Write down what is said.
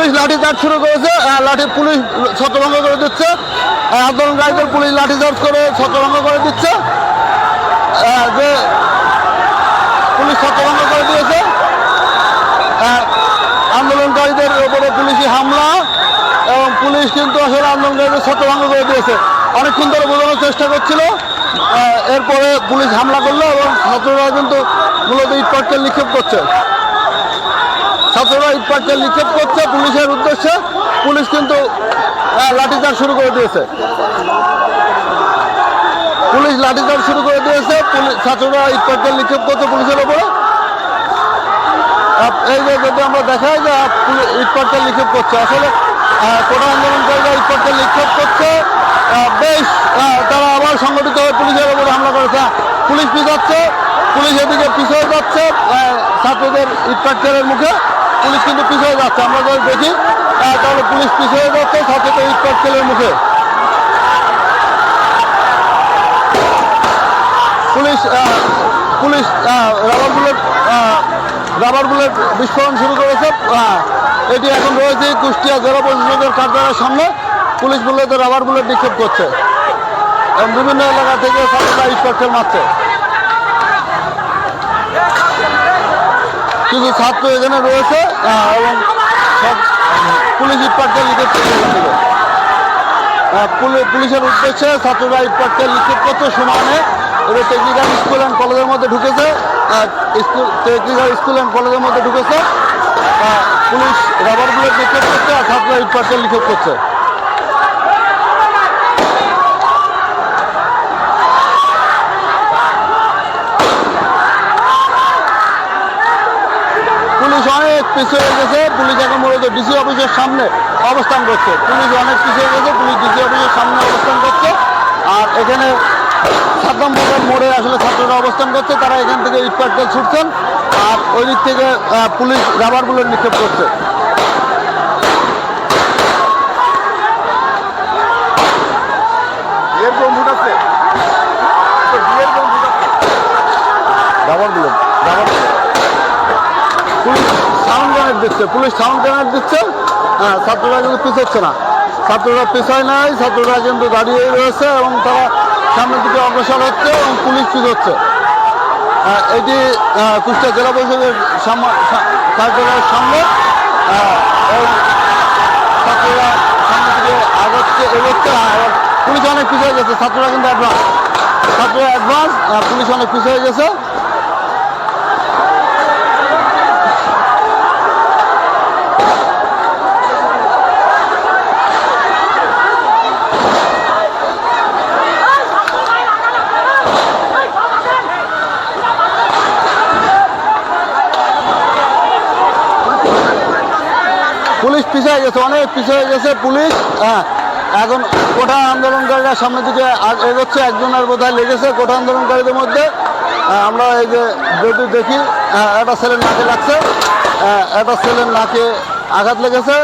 Police লাঠি charge শুরু করেছে লাঠি পুলিশ ছত্রভঙ্গ করে দিচ্ছে আন্দোলনকারীদের পুলিশ লাঠি চার্জ করে ছত্রভঙ্গ করে দিচ্ছে যে পুলিশ ছত্রভঙ্গ করে দিয়েছে আন্দোলনকারীদের উপরে পুলিশি হামলা এবং পুলিশ কিন্তু আসলে আন্দোলনকারীদের ছত্রভঙ্গ করে দিয়েছে। অনেকক্ষণ ধরে বোঝানোর চেষ্টা করছিল এরপরে পুলিশ হামলা করল এবং ছাত্ররা কিন্তু মূলত ইটপাটকেল নিক্ষেপ করছে। ইটপাটকেল নিক্ষেপ করছে পুলিশের উদ্দেশ্যে। পুলিশ কিন্তু লাঠিচার্জ শুরু করে দিয়েছে। পুলিশ লাঠিচার্জ শুরু করে দিয়েছে। ছাত্ররা ইটপাটকেল নিক্ষেপ করছে পুলিশের ওপরে। এই যে যদি আমরা দেখাই যে আপ- পুলি- নিক্ষেপ করছে, আসলে কোটা আন্দোলনকারীরা ইট ইটপাটকেল নিক্ষেপ করছে বেশ তারা আবার সংগঠিত হয়ে পুলিশের উপরে হামলা করেছে। পুলিশ পিছাচ্ছে পুলিশ এদিকে পিছিয়ে যাচ্ছে ছাত্রদের ইটপাটকেলের মুখে। পুলিশ কিন্তু পিছিয়ে যাচ্ছে। আমরা যদি দেখি তাহলে পুলিশ পিছিয়ে যাচ্ছে ছাত্রদের ইটপাটকেলের মুখে। Police police rubber bullet rubber bullet বিস্ফোরণ শুরু করেছে। এটি এখন রয়েছে কুষ্টিয়া জেলা প্রশাসকের কার্যালয়ের সামনে। পুলিশ মূলত রাবার বুলেট নিক্ষেপ করছে। এবং বিভিন্ন এলাকা থেকে ছাত্ররা ইস্পেক্টর মারছে। কিছু ছাত্র এখানে রয়েছে এবং পুলিশ ইটপাটকে পুলি- পুলিশের উদ্দেশ্যে ছাত্ররা ইটপাটকে নিক্ষেপ করছে সমানে এবার টেকনিক্যাল স্কুল অ্যান্ড কলেজের মধ্যে ঢুকেছে। টেকনিক্যাল স্কুল অ্যান্ড কলেজের মধ্যে ঢুকেছে। পুলিশ রাবার বুলেট নিক্ষেপ করছে আর ছাত্ররা ইটপাটকে নিক্ষেপ করছে পুলিশ অনেক পিছিয়ে গেছে পুলিশ এখন মূলত ডিসি অফিসের সামনে অবস্থান করছে। পুলিশ অনেক পিছিয়ে গেছে পুলিশ ডিসি অফিসের সামনে অবস্থান করছে। আর এখানে সাদ্দাম বাজার মোড়ে আসলে ছাত্ররা অবস্থান করছে তারা এখান থেকে ইটপাটকেল ছুটছেন। আর ওই দিক থেকে আহ, পুলিশ রাবার বুলেট নিক্ষেপ করছে। Rubber bullet rubber bullet police sound grenade দিচ্ছে, পুলিশ সাউন্ড গ্রেনেড দিচ্ছে। হ্যাঁ ছাত্ররা কিন্তু পিছোচ্ছে না। ছাত্ররা পিছায় নাই, ছাত্ররা কিন্তু দাঁড়িয়ে রয়েছে এবং তারা সামনের দিকে অগ্রসর হচ্ছে এবং পুলিশ পিছোচ্ছে এটি কুষ্টিয়া জেলা পরিষদের কার্যালয়ের সামনে। ছাত্ররা সামনের দিকে আগাচ্ছে, এগোচ্ছে। আর পুলিশ অনেক পিছিয়ে গেছে, ছাত্ররা কিন্তু অ্যাডভান্স ছাত্ররা অ্যাডভান্স পুলিশ অনেক পিছিয়ে গেছে। পুলিশ পিছিয়ে গেছে অনেক পিছিয়ে গেছে পুলিশ। হ্যাঁ এখন কোঠা আন্দোলনকারীরা সামনের দিকে এগোচ্ছে একজনের বোধহয় লেগেছে কোঠা আন্দোলনকারীদের মধ্যে। আমরা এই যে যদি দেখি আহ, একটা ছেলের নাকে লাগছে আহ, একটা ছেলের নাকে আঘাত লেগেছে